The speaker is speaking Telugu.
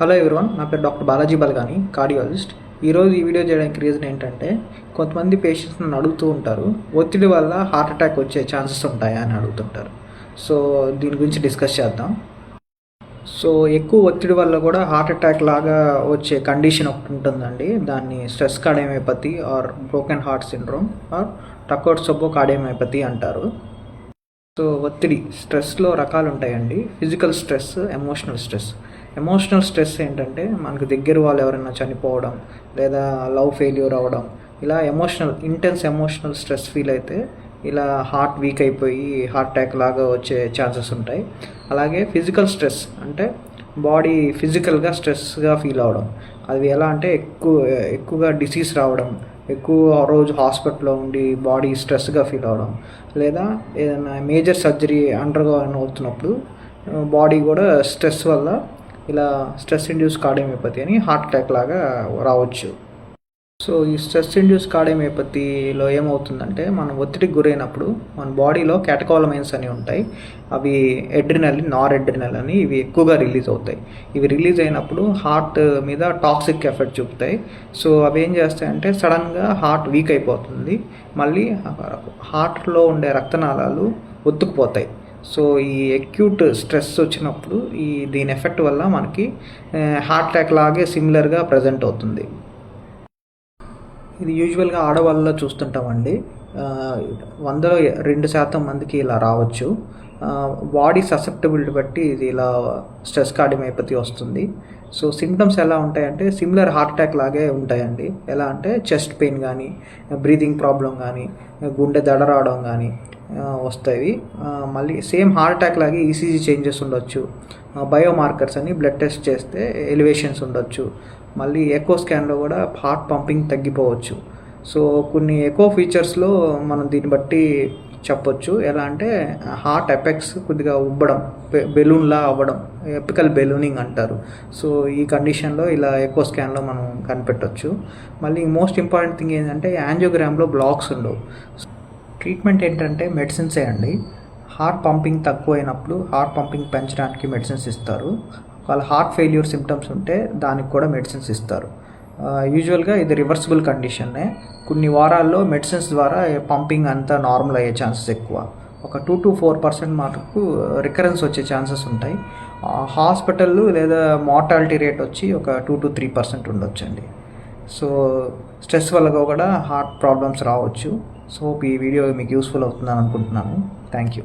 హలో ఎవరివన్ నా పేరు డాక్టర్ బాలాజీ బల్గాని కార్డియాలజిస్ట్ ఈరోజు ఈ వీడియో చేయడానికి రీజన్ ఏంటంటే కొంతమంది పేషెంట్స్ నన్ను అడుగుతూ ఉంటారు ఒత్తిడి వల్ల హార్ట్ అటాక్ వచ్చే ఛాన్సెస్ ఉంటాయా అని అడుగుతుంటారు. సో దీని గురించి డిస్కస్ చేద్దాం. సో ఎక్కువ ఒత్తిడి వల్ల కూడా హార్ట్ అటాక్ లాగా వచ్చే కండిషన్ ఒకటి ఉంటుందండి. దాన్ని stress cardiomyopathy or broken heart syndrome or takotsubo cardiomyopathy అంటారు. సో ఒత్తిడి స్ట్రెస్లో రకాలు ఉంటాయండి. Physical stress emotional stress emotional stress ఏంటంటే మనకు దగ్గర వాళ్ళు ఎవరైనా చనిపోవడం లేదా లవ్ ఫెయిల్యూర్ అవ్వడం ఇలా emotional intense emotional stress feel అయితే ఇలా హార్ట్ వీక్ అయిపోయి హార్ట్ అటాక్ లాగా వచ్చే ఛాన్సెస్ ఉంటాయి. అలాగే ఫిజికల్ స్ట్రెస్ అంటే బాడీ ఫిజికల్గా స్ట్రెస్గా ఫీల్ అవ్వడం అది ఎలా అంటే ఎక్కువ ఎక్కువగా డిసీజ్ రావడం ఎక్కువ రోజు హాస్పిటల్లో ఉండి బాడీ స్ట్రెస్గా ఫీల్ అవ్వడం లేదా ఏదైనా మేజర్ సర్జరీ అండర్గా అవుతున్నప్పుడు బాడీ కూడా స్ట్రెస్ వల్ల ఇలా స్ట్రెస్ ఇండ్యూస్ కార్డియోమియోపతి అని హార్ట్ అటాక్ లాగా రావచ్చు. సో ఈ స్ట్రెస్ ఇండ్యూస్ కార్డియోమియోపతిలో ఏమవుతుందంటే మనం ఒత్తిడికి గురైనప్పుడు మన బాడీలో క్యాటకాలమైన్స్ అని ఉంటాయి. అవి ఎడ్రినల్ నార్ ఎడ్రినల్ అని ఇవి ఎక్కువగా రిలీజ్ అవుతాయి. ఇవి రిలీజ్ అయినప్పుడు హార్ట్ మీద టాక్సిక్ ఎఫెక్ట్ చూపుతాయి. సో అవి ఏం చేస్తాయంటే సడన్గా హార్ట్ వీక్ అయిపోతుంది. మళ్ళీ హార్ట్లో ఉండే రక్తనాళాలు ఒత్తుకుపోతాయి. సో ఈ అక్యూట్ స్ట్రెస్ వచ్చినప్పుడు ఈ దీని ఎఫెక్ట్ వల్ల మనకి హార్ట్ అటాక్ లాగే సిమిలర్గా ప్రజెంట్ అవుతుంది. ఇది యూజువల్గా ఆడవాళ్ళలో చూస్తుంటామండి. వందలో రెండు శాతం మందికి ఇలా రావచ్చు. బాడీ ససెప్టబిలిటీ బట్టి ఇది ఇలా స్ట్రెస్ కార్డియోమైపతి వస్తుంది. సో సిమ్టమ్స్ ఎలా ఉంటాయంటే సిమిలర్ హార్ట్ అటాక్ లాగే ఉంటాయండి. ఎలా అంటే చెస్ట్ పెయిన్ కానీ బ్రీదింగ్ ప్రాబ్లం కానీ గుండె దడ రావడం కానీ వస్తాయి. మళ్ళీ సేమ్ హార్ట్ అటాక్ లాగే ఈసీజీ చేంజెస్ ఉండొచ్చు. బయోమార్కర్స్ అని బ్లడ్ టెస్ట్ చేస్తే ఎలివేషన్స్ ఉండొచ్చు. మళ్ళీ ఎకో స్కాన్లో కూడా హార్ట్ పంపింగ్ తగ్గిపోవచ్చు. సో కొన్ని ఎకో ఫీచర్స్లో మనం దీన్ని బట్టి చెప్పొచ్చు. ఎలా అంటే హార్ట్ ఎఫెక్ట్స్ కొద్దిగా ఉబ్బడం బెలూన్లా అవ్వడం ఎపికల్ బెలూనింగ్ అంటారు. సో ఈ కండిషన్లో ఇలా ఎక్కువ స్కాన్లో మనం కనిపెట్టొచ్చు. మళ్ళీ మోస్ట్ ఇంపార్టెంట్ థింగ్ ఏంటంటే యాంజియోగ్రామ్లో బ్లాక్స్ ఉండవు. ట్రీట్మెంట్ ఏంటంటే మెడిసిన్సే అండి. హార్ట్ పంపింగ్ తక్కువైనప్పుడు హార్ట్ పంపింగ్ పెంచడానికి మెడిసిన్స్ ఇస్తారు. వాళ్ళ హార్ట్ ఫెయిల్యూర్ సిమ్టమ్స్ ఉంటే దానికి కూడా మెడిసిన్స్ ఇస్తారు. యూజువల్గా ఇది రివర్సిబుల్ కండిషన్నే కొన్ని వారాల్లో మెడిసిన్స్ ద్వారా పంపింగ్ అంతా నార్మల్ అయ్యే ఛాన్సెస్ ఎక్కువ. ఒక టూ టు ఫోర్ పర్సెంట్ మటుకు రికరెన్స్ వచ్చే ఛాన్సెస్ ఉంటాయి. హాస్పిటల్ లేదా మార్టాలిటీ రేట్ వచ్చి ఒక టూ టు త్రీ పర్సెంట్ ఉండొచ్చండి. సో స్ట్రెస్ వల్ల కూడా హార్ట్ ప్రాబ్లమ్స్ రావచ్చు. సో ఈ వీడియో మీకు యూస్ఫుల్ అవుతుందని అనుకుంటున్నాను. Thank you